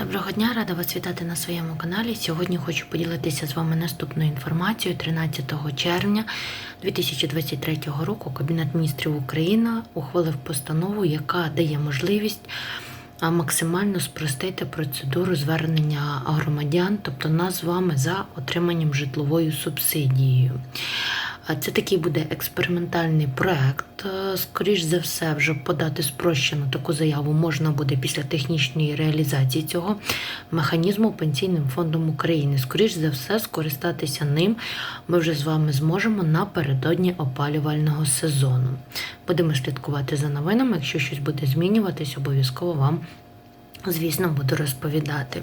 Доброго дня, рада вас вітати на своєму каналі. Сьогодні хочу поділитися з вами наступною інформацією. 13 червня 2023 року Кабінет міністрів України ухвалив постанову, яка дає можливість максимально спростити процедуру звернення громадян, тобто нас з вами за отриманням житловою субсидією. Це такий буде експериментальний проект. Е, Скоріш за все, вже подати спрощену таку заяву можна буде після технічної реалізації цього механізму Пенсійним фондом України. Скоріш за все, скористатися ним ми вже з вами зможемо напередодні опалювального сезону. Будемо слідкувати за новинами. Якщо щось буде змінюватись, обов'язково вам Звісно, буду розповідати.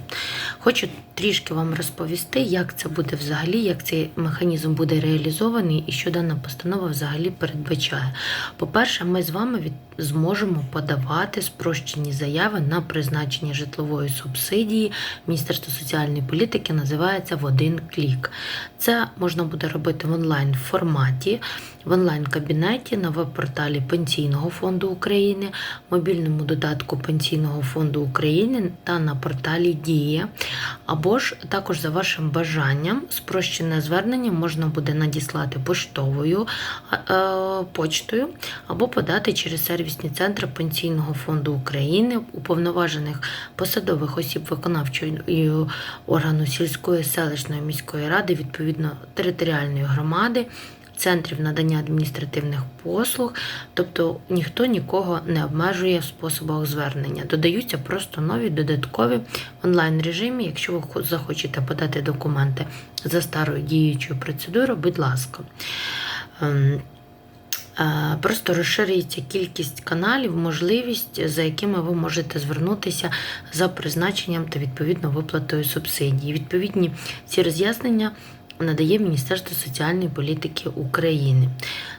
Хочу трішки вам розповісти, як це буде взагалі, як цей механізм буде реалізований і що дана постанова взагалі передбачає. По-перше, ми з вами зможемо подавати спрощені заяви на призначення житлової субсидії. Міністерство соціальної політики називається в один клік. Це можна буде робити в онлайн форматі, в онлайн-кабінеті на веб-порталі Пенсійного фонду України, мобільному додатку Пенсійного фонду України та на порталі Дія. Або ж також за вашим бажанням спрощене звернення можна буде надіслати поштовою е, почтою або подати через сервісні центри Пенсійного фонду України, уповноважених посадових осіб виконавчої органу сільської селищної міської ради, відповідно територіальної громади. Центрів надання адміністративних послуг, тобто ніхто нікого не обмежує в способах звернення. Додаються просто нові додаткові онлайн режимі. Якщо ви захочете подати документи за старою діючою процедурою, будь ласка. Ем, е, Просто розширюється кількість каналів, можливість, за якими ви можете звернутися за призначенням та відповідно виплатою субсидії. Відповідні ці роз'яснення надає Міністерство соціальної політики України.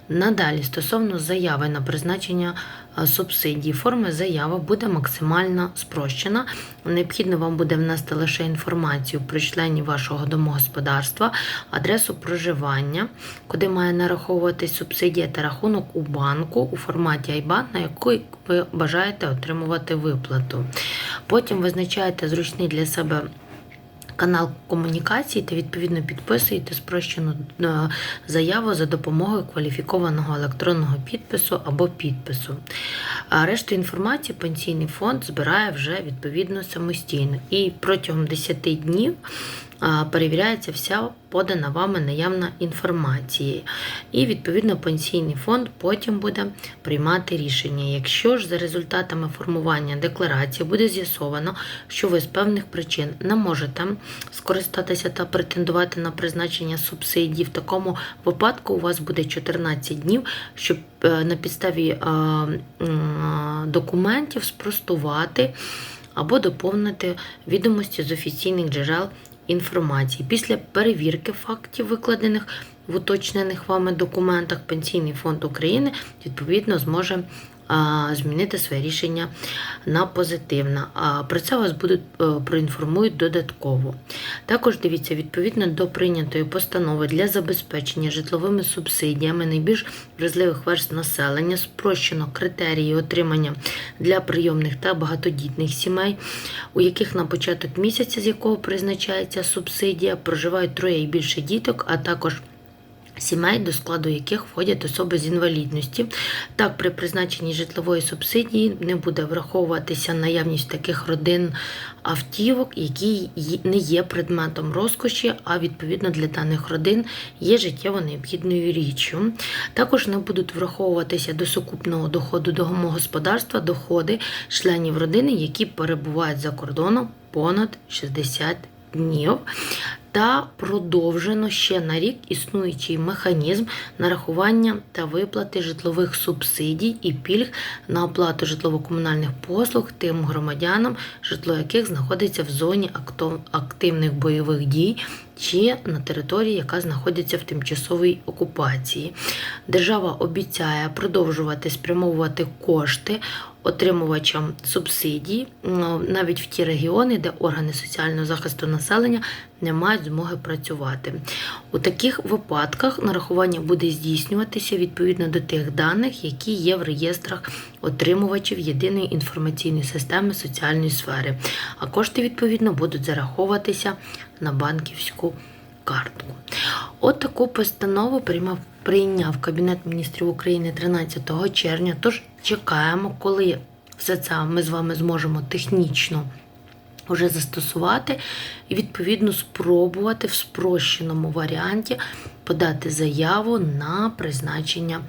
Надалі, стосовно заяви на призначення е, субсидій, форма заяви буде максимально спрощена. Необхідно вам буде внести лише інформацію про членів вашого домогосподарства, адресу проживання, куди має нараховуватись субсидія та рахунок у банку у форматі IBAN, на який ви бажаєте отримувати виплату. Потім визначаєте зручний для себе канал комунікації та відповідно підписуєте спрощену е, заяву за допомогою кваліфікованого електронного підпису або підпису. А решту інформації пенсійний фонд збирає вже відповідно самостійно. І протягом 10 днів перевіряється вся подана вами наявна інформація. І, відповідно, пенсійний фонд потім буде приймати рішення. Якщо ж за результатами формування декларації буде з'ясовано, що ви з певних причин не можете скористатися та претендувати на призначення субсидій, в такому випадку у вас буде 14 днів, щоб е, на підставі е, документів спростувати або доповнити відомості з офіційних джерел інформації. Після перевірки фактів, викладених в уточнених вами документах, Пенсійний фонд України відповідно зможе змінити своє рішення на позитивне. Про це вас будуть е, проінформують додатково. Також дивіться, відповідно до прийнятої постанови для забезпечення житловими субсидіями найбільш вразливих верст населення спрощено критерії отримання для прийомних та багатодітних сімей, у яких на початок місяця, з якого призначається субсидія, проживають троє і більше діток, а також Сімей, до складу яких входять особи з інвалідності. Так, при призначенні житлової субсидії не буде враховуватися наявність таких родин автівок, які не є предметом розкоші, а відповідно для даних родин є життєво необхідною річчю. Також не будуть враховуватися до сукупного доходу домогосподарства доходи членів родини, які перебувають за кордоном понад 60 днів та продовжено ще на рік існуючий механізм нарахування та виплати житлових субсидій і пільг на оплату житлово-комунальних послуг тим громадянам, житло яких знаходиться в зоні активних бойових дій чи на території, яка знаходиться в тимчасовій окупації. Держава обіцяє продовжувати спрямовувати кошти отримувачам субсидій навіть в ті регіони, де органи соціального захисту населення не мають змоги працювати. У таких випадках нарахування буде здійснюватися відповідно до тих даних, які є в реєстрах отримувачів єдиної інформаційної системи соціальної сфери, а кошти відповідно будуть зараховуватися на банківську картку. От таку постанову приймав прийняв Кабінет міністрів України 13 червня. Тож чекаємо, коли все це ми з вами зможемо технічно вже застосувати і відповідно спробувати в спрощеному варіанті подати заяву на призначення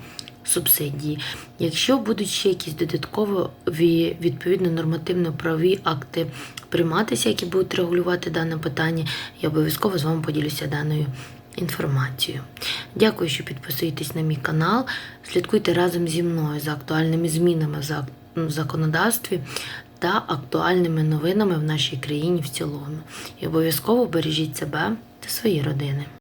субсидії. Якщо будуть ще якісь додаткові відповідно нормативно-правові акти прийматися, які будуть регулювати дане питання, я обов'язково з вами поділюся даною інформацією. Дякую, що підписуєтесь на мій канал. Слідкуйте разом зі мною за актуальними змінами в в законодавстві та актуальними новинами в нашій країні в цілому. І обов'язково бережіть себе та свої родини.